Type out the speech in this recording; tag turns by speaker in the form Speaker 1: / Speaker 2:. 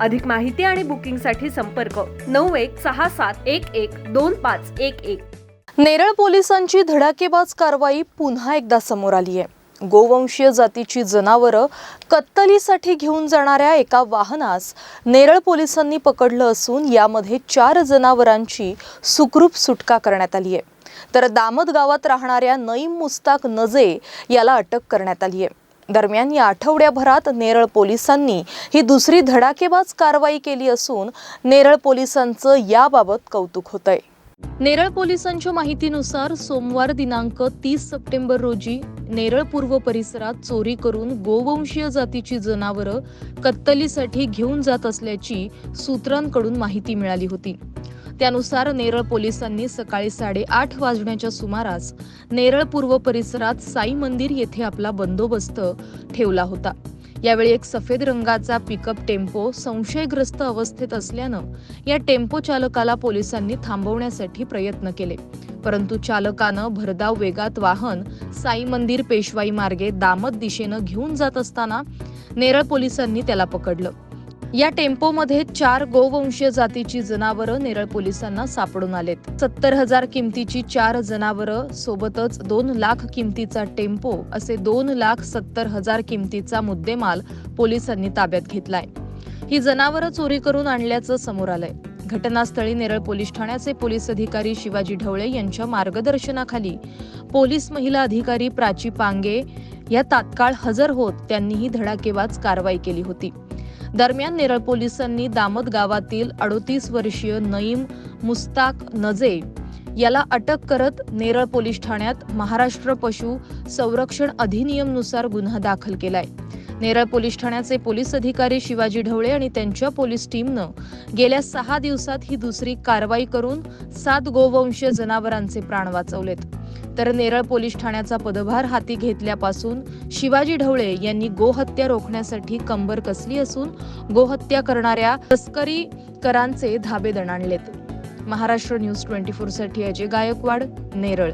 Speaker 1: अधिक माहिती आणि बुकिंगसाठी संपर्क नऊ एक सहा सात एक एक दोन पाच एक एक.
Speaker 2: नेरळ पोलिसांची धडाकेबाज कारवाई पुन्हा एकदा समोर आली आहे. गोवंशीय जातीची जनावरं कत्तलीसाठी घेऊन जाणाऱ्या एका वाहनास नेरळ पोलिसांनी पकडलं असून यामध्ये चार जनावरांची सुखरूप सुटका करण्यात आली आहे. तर दामद गावात राहणाऱ्या नईम मुस्ताक नजे याला अटक करण्यात आली आहे. दरम्यान या आठवड्याभरात नेरळ पोलिसांनी ही दुसरी धडाकेबाज कारवाई केली असून नेरळ पोलिसांचं याबाबत कौतुक होत आहे नेरळ पोलिसांच्या माहितीनुसार सोमवार दिनांक तीस सप्टेंबर रोजी नेरळ पूर्व परिसरात चोरी करून गोवंशीय जातीची जनावरं कत्तलीसाठी घेऊन जात असल्याची सूत्रांकडून माहिती मिळाली होती. त्यानुसार नेरळ पोलिसांनी सकाळी साडेआठ वाजण्याच्या सुमारास नेरळ पूर्व परिसरात साई मंदिर येथे आपला बंदोबस्त ठेवला होता. यावेळी एक सफेद रंगाचा पिकअप टेम्पो संशयग्रस्त अवस्थेत असल्यानं या टेम्पो चालकाला पोलिसांनी थांबवण्यासाठी प्रयत्न केले. परंतु चालकानं भरधाव वेगात वाहन साई मंदिर पेशवाई मार्गे दामत दिशेनं घेऊन जात असताना नेरळ पोलिसांनी त्याला पकडलं. या टेम्पोमध्ये चार गोवंशीय जातीची जनावरं नेरळ पोलिसांना सापडून आलेत. सत्तर हजार किमतीची चार जनावरं सोबतच दोन लाख किमतीचा टेम्पो असे दोन लाख सत्तर हजार किमतीचा मुद्देमाल पोलिसांनी ताब्यात घेतलाय. ही जनावरं चोरी करून आणल्याचं समोर आलंय. घटनास्थळी नेरळ पोलीस ठाण्याचे पोलीस अधिकारी शिवाजी ढवळे यांच्या मार्गदर्शनाखाली पोलीस महिला अधिकारी प्राची पांगे या तात्काळ हजर होत त्यांनी ही धडाकेबाज कारवाई केली होती. दरम्यान नेरळ पोलिसांनी दामद गावातील अडोतीस वर्षीय नईम मुस्ताक नजे याला अटक करत नेरळ पोलीस ठाण्यात महाराष्ट्र पशु संरक्षण अधिनियमनुसार गुन्हा दाखल केलाय. नेरळ पोलीस ठाण्याचे पोलीस अधिकारी शिवाजी ढवळे आणि त्यांच्या पोलीस टीमनं गेल्या सहा दिवसात ही दुसरी कारवाई करून सात गोवंशीय जनावरांचे प्राण वाचवलेत. तर नेरळ पोलीस ठाण्याचा पदभार हाती घेतल्यापासून शिवाजी ढवळे यांनी गोहत्या रोखण्यासाठी कंबर कसली असून गोहत्या करणाऱ्या तस्करीकरांचे धाबे दणाणलेत महाराष्ट्र न्यूज ट्वेंटी फोरसाठी अजय गायकवाड नेरळ.